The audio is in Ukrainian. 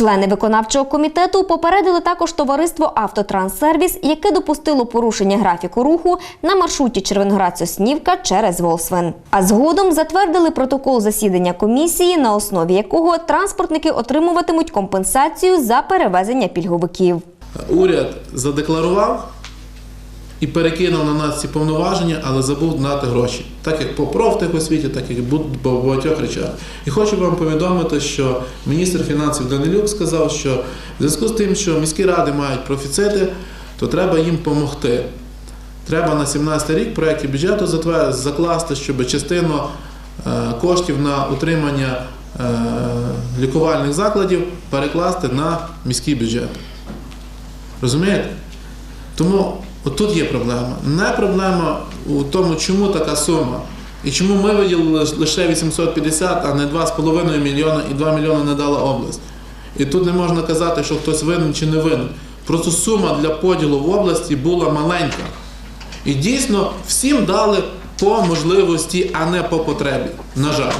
Члени виконавчого комітету попередили також товариство Автотранссервіс, яке допустило порушення графіку руху на маршруті Червоноград-Соснівка через Волсвен. А згодом затвердили протокол засідання комісії, на основі якого транспортники отримуватимуть компенсацію за перевезення пільговиків. Уряд задекларував і перекинув на нас ці повноваження, але забув дати гроші. Так як по профтехосвіті, так бу- по багатьох речах. І хочу вам повідомити, що міністр фінансів Данилюк сказав, що в зв'язку з тим, що міські ради мають профіцити, то треба їм допомогти. Треба на 17 рік в проєкті бюджету закласти, щоб частину е, коштів на утримання е, лікувальних закладів перекласти на міський бюджет. Розумієте? Тому отут є проблема. Не проблема у тому, чому така сума. І чому ми виділили лише 850, а не 2,5 мільйона і 2 мільйони не дала область. І тут не можна казати, що хтось винен чи не винен. Просто сума для поділу в області була маленька. І дійсно всім дали по можливості, а не по потребі. На жаль.